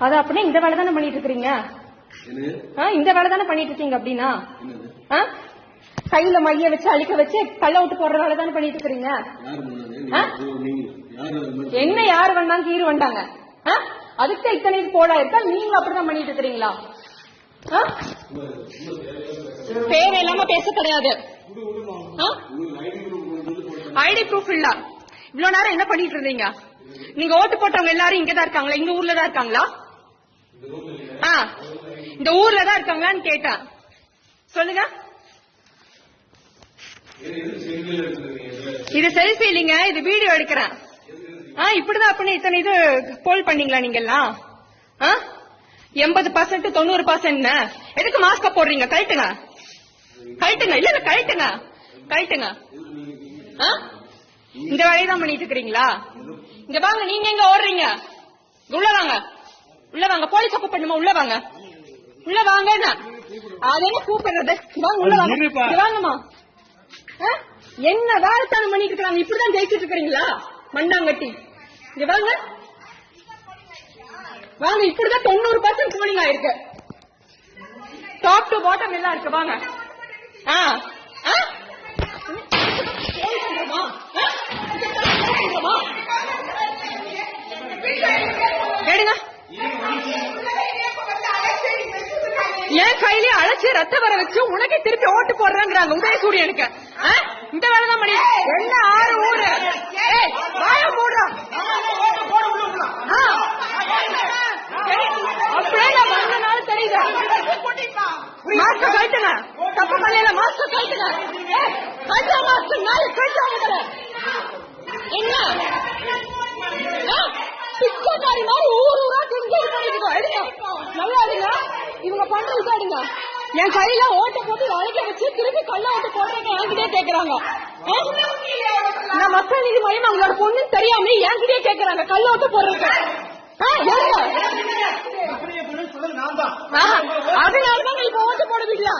அது அப்படின்னா இந்த வேலை தானே பண்ணிட்டு இருக்கீங்க இந்த வேலை தானே பண்ணிட்டு இருக்கீங்க அப்படின்னா? கையில மைய வச்சு அழிக்க வச்சு கள்ள விட்டு போடுற வேலை தானே பண்ணிட்டு இருக்கீங்க என்ன யார் வந்தாங்க கீறு வந்தாங்க. ஆ? அதுக்கு தான் இத்தனை இது போடா இருக்கா? நீங்க அப்படிதான் பண்ணிட்டு இருக்கிறீங்களா? தேவையில்லாம பேச கிடையாது. ஐடி ப்ரூஃப் இல்ல. இவ்வளவு நேரம் என்ன பண்ணிட்டு இருந்தீங்க? நீங்க ஓட்டு போட்டவங்க எல்லாரும் இங்க தான் இருக்காங்களா? இந்த ஊர்ல தான் இருக்காங்களா? இந்த ஊர்ல தான் இருக்காங்களான்னு கேட்டேன் சொல்லுங்க. இது செல்ஃபி இல்லைங்க இது வீடியோ எடுக்கிறேன். ஆ இப்படிதான் அப்படின்னு இத்தனை இது போல் பண்ணீங்களா நீங்க எல்லாம் ஆ எண்பது பர்சன்ட் தொண்ணூறு பர்சன்ட் எதுக்கு மாஸ்க போடுறீங்க? கழட்டுங்க. கழட்டுங்க. இல்ல இல்ல கழட்டுங்க. கழட்டுங்க. ஆ? இந்த வேலையை தான் பண்ணிட்டு இருக்கிறீங்களா? இங்க வாங்க நீங்க எங்க ஓடுறீங்க? உள்ள வாங்க. உள்ள வாங்க போலீஸ் கூப்பிடணுமா? உள்ள வாங்க. உள்ள வாங்க அது என்ன கூப்பிடுறது? உள்ள வாங்க. வாங்கம்மா? என்ன வேலைத்தானம் பண்ணிட்டு இருக்காங்க? இப்படிதான் ஜெயிச்சிட்டு இருக்கிறீங்களா? மண்டாங்கட்டி. இங்க வாங்க. வாங்க இப்படிதான் தொண்ணூறு பர்சன்ட் போலிங் ஆயிருக்கு. டாப் டு பாட்டம் எல்லாம் இருக்கு. வாங்க. ஆ. என் கையிலே அழைச்சு ரத்த வர வச்சு உனக்கே திருப்பி ஓட்டு போடுறாங்கிறாங்க உதயசூரியனுக்கு? இந்த வேலை தான் பண்ணி என்ன ஆறு ஊரு? வாய. சரி, அப்படியே நான் வந்தனால தெரியுது. மாஸ்க கழட்டுங்க. தப்பு பண்ணல மாஸ்க கழட்டுங்க. கழட்டா மாஸ்க நாளை கழட்டா என்ன? பிச்சைக்காரி மாதிரி ஊர் ஊரா எடுங்க நல்லா எடுங்க இவங்க எடுங்க என் கையில ஓட்ட போட்டு அழைக்க வச்சு திருப்பி கள்ள ஓட்டு போடுறதுக்கு என்கிட்டயே கேக்குறாங்க? நான் மக்கள் நீதி மையம் அவங்களோட பொண்ணு தெரியாம என்கிட்டயே கேக்குறாங்க. கள்ள ஓட்டு போடுறதுக்கு. ஆ, அதனாலதான் இப்ப ஓட்டு போடுவீங்களா